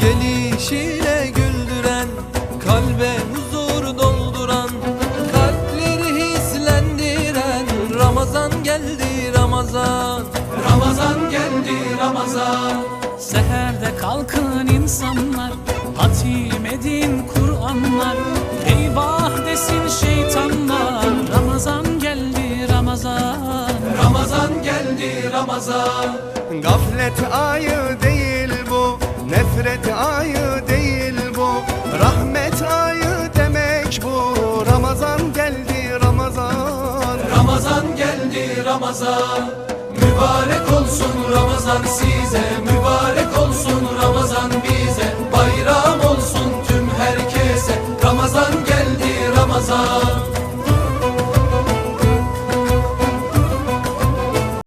Gelişiyle güldüren, kalbe huzur dolduran, kalpleri hislendiren Ramazan geldi Ramazan. Ramazan geldi Ramazan. Seherde kalkın insanlar, hatim edin Kur'anlar. Geldi Ramazan. Gaflet ayı değil bu Nefret ayı değil bu. Rahmet ayı demek bu Ramazan geldi Ramazan. Ramazan geldi Ramazan. Mübarek olsun Ramazan size. Mübarek olsun Ramazan bize. Bayram olsun tüm herkese. Ramazan geldi Ramazan